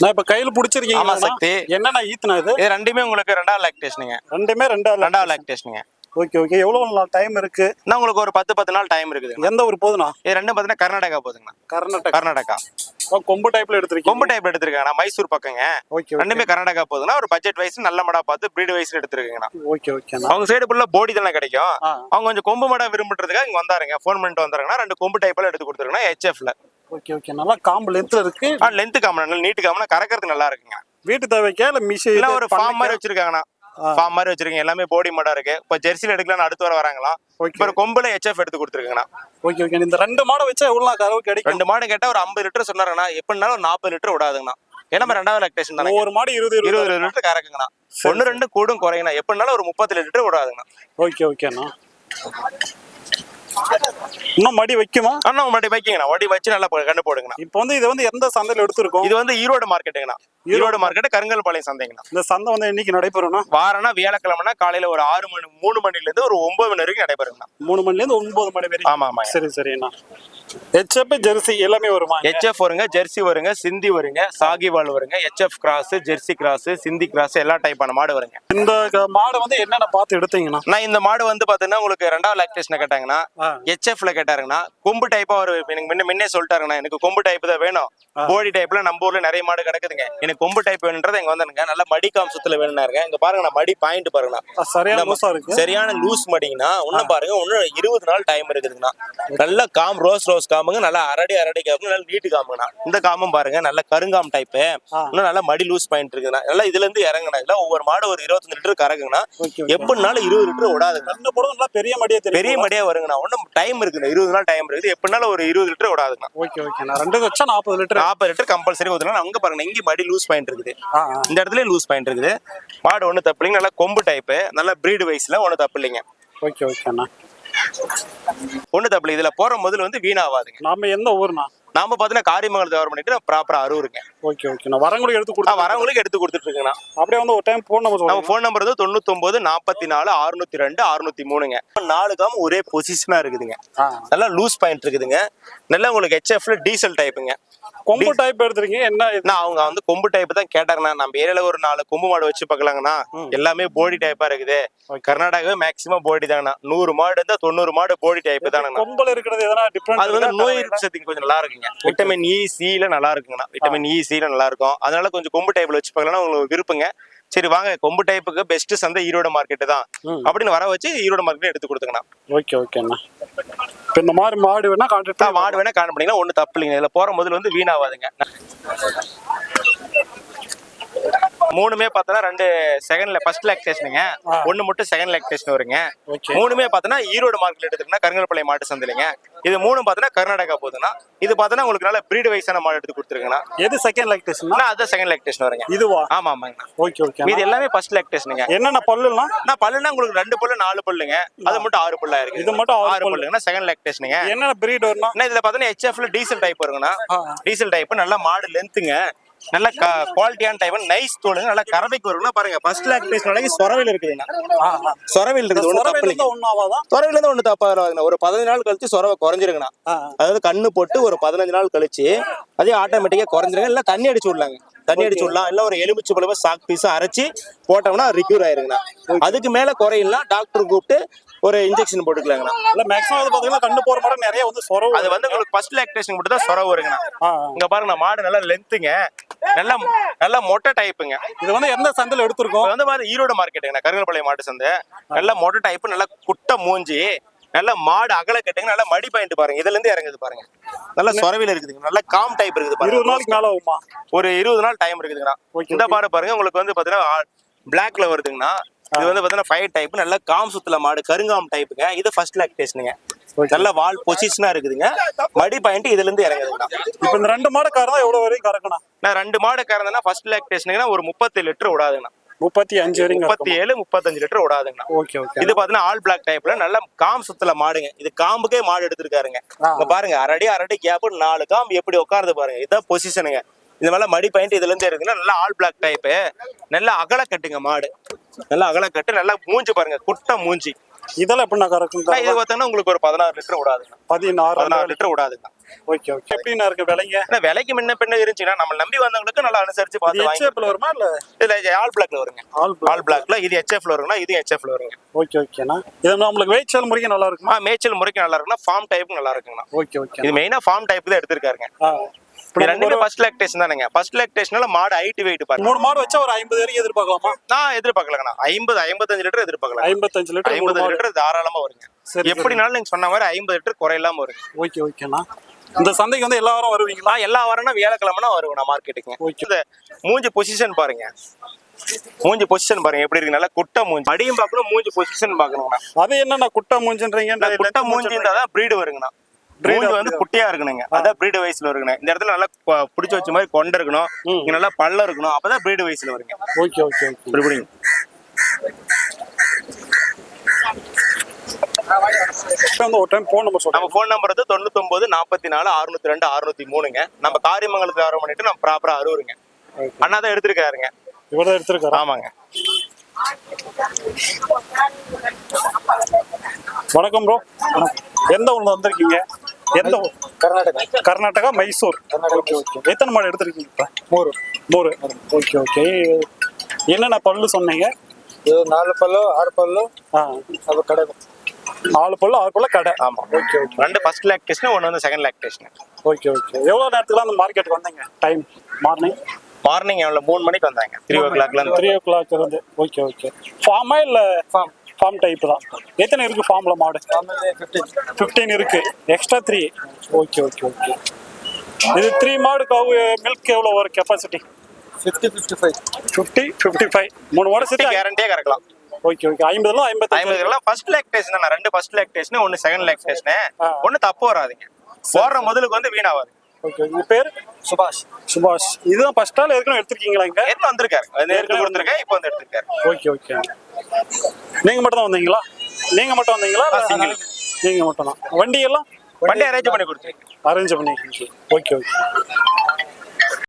நான் இப்ப கையில புடிச்சிருக்கீங்க ஆமா, சக்தி. என்னண்ணா ஈத்துனா இது? இது ரெண்டுமே உங்களுக்கு ரெண்டாவது லாக்டேஷனுங்க ரெண்டுமே ரெண்டாவது ரெண்டாவது லாக்டேஷனுங்க ஓகே ஓகே. எவ்வளவு நாள் டைம் இருக்கு? இன்னும் உங்களுக்கு ஒரு பத்து பத்து நாள் டைம் இருக்குதுங்க எந்த ஊர் போதுண்ணா? இது ரெண்டும் பார்த்தீங்கன்னா கர்நாடகா போதுங்கண்ணா. கர்நாடகா. கர்நாடகா. கொம்பு டைப்ல எடுத்திருக்கீங்க. கொம்பு டைப் எடுத்திருக்காங்க மைசூர் பக்கங்க. ஓகே ரெண்டுமே கர்நாடகா போதுன்னா ஒரு பட்ஜெட் வைஸ் நல்ல மடா பார்த்து பிரீடு வைஸ் எடுத்துருக்கீங்கண்ணா. ஓகே ஓகேண்ணா. அவங்க சைடு ஃபுல்லா போடி தானே கிடைக்கும். அவங்க கொஞ்சம் கொம்பு மடா விரும்புறதுக்காக இங்க வந்தாருங்க. ஃபோன் பண்ணிட்டு வந்தாருங்கன்னா ரெண்டு கொம்பு டைப்ல எடுத்து கொடுத்துருக்கேன் ஹெச்எஃப்ல ஓகே ஓகே நல்லா காம்பு லென்த்ல இருக்கு. ஆ லென்த் காமனா நல்ல நீட்டு காமனா கறக்கிறது நல்லா இருக்குங்க. வீட்டு தேவைக்கா இல்ல மிஷின் இல்ல ஒரு ஃபார்ம் மாதிரி வச்சிருக்காங்கண்ணா. ஃபார்ம் மாதிரி வச்சிருக்கீங்க. எல்லாமே போடி மடா இருக்கு. இப்ப ஜெர்சில எடுக்கலாம்னு அடுத்து வர வராங்களாம் ஓகே இப்ப ஒரு கொம்புல ஹெச்எஃப் எடுத்து கொடுத்துருக்கேங்கண்ணா. ஓகே ஓகே இந்த ரெண்டு மாடை வச்சா எவ்வளவு நாள் கறவை கிடைக்கும்? ரெண்டு மாடு கேட்டா ஒரு ஐம்பது லிட்டர் சொன்னாருங்கண்ணா எப்படினாலும் ஒரு நாற்பது லிட்டர் விடாதுங்கண்ணா ஏன்னா ரெண்டாவது லாக்டேஷன் தானே. ஒவ்வொரு மாடு இருபது இருபது. லிட்டர் கறக்குங்கண்ணா. ஒன்னு ரெண்டு கூடும் குறையணும் எப்படினாலும் ஒரு முப்பத்தி லிட்டர் விடாதுங்கண்ணா ஓகே ஓகேண்ணா இன்னும் மடி வைக்குமா? அண்ணா முன்னாடி வைக்கிங்கண்ணா. வடி வச்சு நல்லா கண்டு போடுங்கண்ணா. இப்போ வந்து இது வந்து எந்த சந்தையில எடுத்திருக்கோம்? இது வந்து ஈரோடு மார்க்கெட்டுங்கண்ணா ஈரோடு மார்க்கெட் கருங்கல்பாளையம் சந்தைங்கண்ணா. இந்த சந்தை வந்து இன்னைக்கு நடைபெறும்னா? வாரம்னா வியாழக்கிழமைனா காலையில ஒரு ஆறு மணி மூணு மணில இருந்து ஒரு ஒன்பது மணி வரைக்கும் நடைபெறுங்கண்ணா. மூணு மணில இருந்து ஒன்பது மணி வரைக்கும்? ஆமா ஆமா. சரி சரிண்ணா. ஹெச்எப் ஜெர்சி எல்லாமே வருமா? ஹெச்எஃப் வருங்க ஜெர்சி வருங்க சிந்தி வருங்க சாகிவால் வருங்க HF cross Jersey cross Sindhi cross எல்லா டைப்பான மாடு வருங்க. இந்த மாடை வந்து என்னென்ன பார்த்து எடுத்தீங்கண்ணா? நான் இந்த மாடு வந்து பாத்தீங்கன்னா உங்களுக்கு ரெண்டாவது லாக்டேஷன் கேட்டாங்கன்னா. ஹெச்எஃப்ல கேட்டாருங்கன்னா கொம்பு டைப்பா ஒரு எனக்கு முன்ன முன்னே சொல்லிட்டாருங்கண்ணா. எனக்கு கொம்பு டைப் தான் வேணும். போடி டைப்ல நம்ம ஊர்ல நிறைய மாடு கிடக்குதுங்க. எனக்கு கொம்பு டைப் வேணுன்றது இங்க வந்தானுங்க. நல்லா மடி காம்சத்துல வேணும்னாருங்க. இங்க பாருங்க நான் மடி பாயிண்ட் பாருங்கண்ணா. சரியான இருக்கு. சரியான லூஸ் மடிங்கண்ணா. இன்னும் பாருங்க இன்னும் இருபது நாள் டைம் இருக்குதுங்கண்ணா. நல்ல காம் ரோஸ் ரோஸ் காமுங்க நல்லா அரடி அரடி காமுங்க நல்ல நீட்டு காமுங்கண்ணா இந்த காமும் பாருங்க நல்ல கருங்காம் டைப்பு. இன்னும் நல்லா மடி லூஸ் பாயிண்ட் இருக்குதுண்ணா. நல்லா இதுல இருந்து இறங்குண்ணா இல்ல ஒவ்வொரு மாடு ஒரு இருபத்தஞ்சு லிட்டர் கறக்குங்கண்ணா. ஓகே எப்படினாலும் இருபது லிட்டர் விடாதுங்க ரெண்டு போட நல்லா பெரிய மடியா பெரிய மடியா வருங்கண்ணா. ஒன்றும் டைம் இருக்குண்ணா இருபது நாள் டைம் இருக்குது. எப்படினாலும் ஒரு இருபது லிட்டர் விடாதுங்கண்ணா ஓகே ஓகேண்ணா ரெண்டு வச்சா நாற்பது லிட்டர். நாற்பது லிட்டர் கம்பல்சரி ஊற்றலாம் அங்க பாருங்க இங்க மடி லூஸ் பாயிண்ட் இருக்குது. இந்த இடத்துல லூஸ் பாயிண்ட் இருக்குது. மாடு ஒன்றும் தப்பு இல்லைங்க நல்லா கொம்பு டைப்பு நல்லா பிரீடு வைஸ்ல ஒன்றும் தப்பு இல்லைங்க ஓகே ஓகேண்ணா ஒன்றும் தப்பு இல்லை இதுல போற முதல்ல வந்து வீணாவாதுங்க. நாம எந்த ஊர்ண்ணா? நாம பார்த்தீங்கன்னா காரியமங்கலத்தை வர பண்ணிட்டு ப்ராப்பரா அரூருங்க ஓகே ஓகேண்ணா வரவங்களுக்கு எடுத்து நான் கொடுத்தா வரவங்களுக்கு எடுத்து கொடுத்துட்டு இருக்கேண்ணா அப்படியே வந்து ஒரு டைம் போன் நம்ம நம்ம ஃபோன் நம்பர் வந்து தொண்ணூத்தொன்பது நாற்பத்தி நாலு அறுநூத்தி ரெண்டு அறுநூத்தி மூணுங்க நாலு காம் ஒரே பொசிஷனா இருக்குதுங்க. நல்லா லூஸ் பாயிண்ட் இருக்குதுங்க. நல்லா உங்களுக்கு ஹெச்எஃப்ல டீசல் டைப்புங்க கொம்பு டைப் எடுத்திருக்கீங்க. என்ன? நான் அவங்க வந்து கொம்பு டைப் தான் கேட்டாங்கண்ணா நம்ம ஏரியால ஒரு நாலு கொம்பு மாடு வச்சு பார்க்கலாங்கண்ணா எல்லாமே போடி டைப்பா இருக்குது. கர்நாடகாவே மேக்சிமம் போடி தாங்கண்ணா. நூறு மாடு இருந்தா தொண்ணூறு மாடு போடி டைப் தானங்கண்ணா கொம்புல இருக்கிறது எதனா டிஃபரெண்ட் அது வந்து நோய் எதிர்ப்பு கொஞ்சம் நல்லா இருக்குங்க. விட்டமின் இ சில நல்லா இருக்குங்கண்ணா. விட்டமின் இ சில நல்லா இருக்கும். அதனால கொஞ்சம் கொம்பு டைப்ல வச்சு பார்க்கலாம் உங்களுக்கு விருப்பங்க. சரி வாங்க. கொம்பு டைப்புக்கு பெஸ்ட் சந்தை ஈரோடு மார்க்கெட் தான். அப்படின்னு வர வச்சு ஈரோடு மார்க்கெட் எடுத்து கொடுத்துங்கண்ணா. ஓகே ஓகேண்ணா இப்போ இந்த மாதிரி மாடு வேணா கான்டாக்ட் மாடு வேணா காண பண்ணிங்கன்னா ஒன்றும் தப்பு இல்லைங்க. இதுல போற முதல்ல வந்து வீணாவாதுங்க. மூணுமே பார்த்தோன்னா ரெண்டு செகண்ட் ஃபர்ஸ்ட் லாக்டேஷனுங்க ஆ. ஒன்னு மட்டும் செகண்ட் லாக்டேஷன் வருங்க. ஓகே. மூணுமே பார்த்தோன்னா ஈரோடு மார்க்கெட் எடுத்துக்கிட்டா கருங்கல்பாளையம் மாட்டு சந்தையிலங்க இது மூணு பார்த்தோன்னா கர்நாடகா போகுதுன்னா இது பார்த்தோன்னா உங்களுக்கு நல்ல பிரீடு வயசான மாடு எடுத்து கொடுத்துருங்கண்ணா. எது செகண்ட் லாக்டேஷன் ஆனா அது செகண்ட் லாக்டேஷன் வருங்க. இதுவா? ஆமா ஆமாங்க. Okay okay. இது எல்லாமே ஃபர்ஸ்ட் லாக்டேஷனுங்க என்னென்ன பல்லுலாம் நான் பல்லுனா உங்களுக்கு ரெண்டு பல்லு நாலு பல்லுங்க. அது மட்டும் ஆறு பல்லா இருக்கு. இது மட்டும் ஆறு ஆறு பல்லு. பல்லுங்கன்னா செகண்ட் லாக்டேஷனுங்க என்னென்ன பிரீட் வரணும் இதுல பார்த்தோன்னா ஹெச்எஃப்ல டீசல் டைப் வருங்கண்ணா. டீசல் டைப் நல்ல மாடு லென்த்துங்க நல்ல குவாலிட்டியான டைப் நைஸ் தோலுங்க நல்லா கறவைக்கு வருங்கண்ணா பாருங்க ஃபர்ஸ்ட் லாக்டேஷன் வரைக்கும் சொரவில் இருக்குதுங்க சொரவில் இருக்குது ஒன்றும் தப்பு சொரவில இருந்து ஒண்ணு தப்பா வராதுங்க ஒரு பதினஞ்சு நாள் கழிச்சு சொரவை குறைஞ்சிருங்கண்ணா. அதாவது கண்ணு போட்டு ஒரு பதினஞ்சு நாள் கழிச்சு அதே ஆட்டோமேட்டிக்கா குறைஞ்சிருங்க. இல்ல தண்ணி அடிச்சு விடலாங்க. தண்ணி அடிச்சு விடலாம். இல்ல ஒரு எலுமிச்சு பழமா சாக் பீஸ் அரைச்சு போட்டோம்னா ரிக்யூர் ஆயிருங்கண்ணா. அதுக்கு மேல குறையிலாம் டாக்டர் கூப்பிட்டு ஒரு இன்ஜெக்ஷன் போட்டுக்கலாங்கண்ணா. இல்ல மேக்ஸிமம் வந்து பாத்தீங்கன்னா கண்ணு போற மாடம் நிறைய வந்து சொரவு அது வந்து உங்களுக்கு ஃபர்ஸ்ட் லாக்டேஷன் மட்டும் தான் சொரவு வருங்கண்ணா. இங்க பாருங்க மாடு நல்லா லென்த்துங்க நல்லா நல்லா மொட்டை டைப்புங்க இது வந்து எந்த சந்தையில எடுத்திருக்கோம்? வந்து மாதிரி ஈரோடு மார்க்கெட்டுங்க கருங்கல்பாளையம் மாட்டு சந்தை. நல்ல மொட்டை டைப் நல்ல குட்டை மூஞ்சி. நல்ல மாடு அகல கட்டுங்க நல்ல மடி பாயிண்ட் பாருங்க. இதுல இருந்து இறங்குது பாருங்க. நல்ல சொரவில இருக்குதுங்க. நல்ல காம் டைப் இருக்குது இருபது பாருங்க நாளைக்கு மேல ஆகுமா? ஒரு இருபது நாள் டைம் இருக்குதுங்கண்ணா. இந்த பாரு பாருங்க உங்களுக்கு வந்து பாத்தீங்கன்னா பிளாக்ல வருதுங்கண்ணா. இது வந்து பாத்தீங்கன்னா ஃபைவ் டைப் நல்ல காம் சுத்துல மாடு கருங்காம் டைப்புங்க இது ஃபர்ஸ்ட் லாக்டேஷனுங்க நல்ல வால் பொசிஷனா இருக்குதுங்க. மடி பாயிண்ட் இதுல இருந்து இறங்குதுங்கண்ணா. இப்போ இந்த ரெண்டு மாடு கறந்தா எவ்வளவு வரைக்கும் கறக்கணும் நான் ரெண்டு மாடு கறந்தேன்னா ஃபர்ஸ்ட் லாக்டேஷனுக்குன்னா ஒரு முப்பத்தி லிட்டர் விடாதுங்கண்ணா முப்பத்தி அஞ்சு வரைக்கும் முப்பத்தி ஏழு முப்பத்தஞ்சு லிட்டர் விடாதுங்கண்ணா ஓகே ஓகே. இது பாத்தீங்கன்னா ஆல் பிளாக் டைப்ல நல்ல காம் சுத்தல மாடுங்க. இது காம்புக்கே மாடு எடுத்திருக்காருங்க. இங்க பாருங்க அரடி அரடி கேப் நாலு காம்பு எப்படி உட்காருது பாருங்க. இதான் பொசிஷனுங்க இந்த மேல மடி பாயிண்ட் இதுல இருந்து இருக்குன்னா நல்லா ஆல் பிளாக் டைப்பு நல்ல அகல கட்டுங்க மாடு. நல்லா அகல கட்டு நல்லா மூஞ்சி பாருங்க குட்டை மூஞ்சி. இதெல்லாம் எப்படிண்ணா கறக்கும் ஆனா இது பார்த்தீங்கன்னா உங்களுக்கு ஒரு பதினாறு லிட்டர் விடாதுங்க பதினாறு பதினாறு லிட்டர். விடாதுங்க. Okay okay. எப்படிண்ணா இருக்கு விலைங்க? ஆனா விலைக்கு முன்ன பின்ன இருந்துச்சுன்னா நம்ம நம்பி வந்தவங்களுக்கு நல்லா அனுசரிச்சு பார்த்து வாங்கி ஹெச்எப்ல வருமா இல்ல? இதுல ஆல் பிளாக்ல வருங்க. ஆல் ஆல் பிளாக்ல இது ஹெச்எஃப்ல வருங்கண்ணா இது ஹெச்எஃப்ல வருங்க. ஓகே ஓகேண்ணா. இது நம்மளுக்கு வெயிட் முறைக்கு நல்லா இருக்குமா? மேய்ச்சல் முறைக்கு நல்லா இருக்குன்னா ஃபார்ம் டைப்புக்கு நல்லா இருக்குங்கண்ணா. ஓகே ஓகே இது மெயினா ஃபார்ம் டைப் தான் எடுத்திருக்காருங்க. ஆ இப்ப இது நமக்கு ரெண்டுமே ஃபர்ஸ்ட் லாக்டேஷன் தானுங்க. ஃபர்ஸ்ட் லாக்டேஷனால மாடு ஹைட் வெயிட் பாருங்க மூணு மாடு வச்சா ஒரு ஐம்பது வரைக்கும் எதிர்பார்க்கலாமா? நான் எதிர்பார்க்கலங்கண்ணா. ஐம்பது ஐம்பத்தஞ்சு லிட்டர் எதிர்பார்க்கலாம் ஐம்பத்தஞ்சு லிட்டர் மூணு ஐம்பது லிட்டர் தாராளமா வருங்க. சரி, எப்படினாலும் நீங்க சொன்ன மாதிரி ஐம்பது லிட்டர் குறையில்லாம வருங்க. ஓகே ஓகேண்ணா. இந்த சந்தைக்கு வந்து எல்லா வாரம் வருவீங்களா? நான் எல்லா வாரம்னா வியாழக்கிழமைனா வருவேன் மார்க்கெட்டுக்கு. Okay. இந்த மூஞ்சி பொசிஷன் பாருங்க. மூஞ்சி பொசிஷன் பாருங்க. எப்படி இருக்கு? நல்லா குட்டை மூஞ்சி. அடியும் பார்க்கணும் மூஞ்சி பொசிஷன் பார்க்கணுங்கண்ணா அது என்னண்ணா குட்டை மூஞ்சின்றீங்க? குட்டை மூஞ்சி இருந்தா தான் பிரீடு வருங்கண்ணா. மூஞ்சி வந்து குட்டியா இருக்கணுங்க. அதான் பிரீடு வயசுல இருக்குங்க இந்த இடத்துல நல்லா பிடிச்சு வச்ச மாதிரி கொண்டை இருக்கணும். இங்க நல்லா பல்ல இருக்கணும். அப்பதான் பிரீடு வயசுல வருங்க. ஓகே ஓகே ஒரு டைம் ஃபோன் நம்பர் சொல்றேன் நம்ம ஃபோன் நம்பர் வந்து தொண்ணூத்தொன்பது நாற்பத்தி நாலு அறுநூத்தி ரெண்டு அறுநூத்தி மூணுங்க நம்ம காரியமங்கலத்துல வர பண்ணிட்டு நம்ம ப்ராப்பரா அறுவருங்க. அண்ணா தான் எடுத்திருக்காருங்க. இவர் தான் எடுத்திருக்காரா? ஆமாங்க. வணக்கம் ப்ரோ எந்த ஊர்ல வந்திருக்கீங்க? எந்த கர்நாடகா. கர்நாடகா மைசூர். ஓகே எத்தனை மாடு எடுத்திருக்கீங்க? இப்போ மூணு ஓகே ஓகே என்னென்ன பல்லு சொன்னீங்க? நாலு பல்லு ஆறு பல்லு ஆ. கடை. நாலு பல்லு ஆறு பல்லு கடை. ஆமாம் ஓகே ஓகே ரெண்டு ஃபர்ஸ்ட் லாக்டேஷன் ஒன்று வந்து செகண்ட் லாக்டேஷன் ஓகே ஓகே எவ்வளோ நேரத்துக்குலாம் அந்த மார்க்கெட்டுக்கு வந்தீங்க? டைம் மார்னிங் மார்னிங் எவ்வளோ மூணு மணிக்கு வந்தாங்க. த்ரீ ஓ கிளாக்ல three o'clock okay okay ஃபார்மா இல்லை ஃபார்ம் ஃபார்ம் டைப் தான். எத்தனை இருக்குது ஃபார்ம்ல மாடு? ஃபிஃப்டீன் இருக்குது extra three okay okay okay இது த்ரீ மாடு மாடுக்கு மில்க் எவ்வளோ வரும் capacity fifty fifty five fifty fifty five மூணு வருஷத்துக்கு கேரண்டியாக கறக்கலாம். ஓகே ஓகே ஐம்பதுல ஐம்பத்தி ஐம்பது கிராம் ஃபர்ஸ்ட் லாக்டேஷன் நான் ரெண்டு ஃபர்ஸ்ட் லேக் லாக்டேஷன் ஒன்று செகண்ட் லேக் லாக்டேஷன் ஒன்று தப்பு வராதுங்க. போடுற முதலுக்கு வந்து வீணாகாது ஓகே உங்க பேர்? சுபாஷ். சுபாஷ். இதுதான் ஃபர்ஸ்ட் ஆள் ஏற்கனவே எடுத்திருக்கீங்களா இங்க? எடுத்து வந்திருக்காரு? ஏற்கனவே கொடுத்துருக்கேன் இப்போ வந்து எடுத்துருக்காரு. ஓகே ஓகே நீங்க மட்டும் தான் வந்தீங்களா? நீங்க மட்டும் வந்தீங்களா? single. நீங்க மட்டும் தான் வண்டி எல்லாம் வண்டி அரேஞ்ச் பண்ணி கொடுத்துருக்கேன் அரேஞ்ச் பண்ணிருக்கீங்க ஓகே ஓகே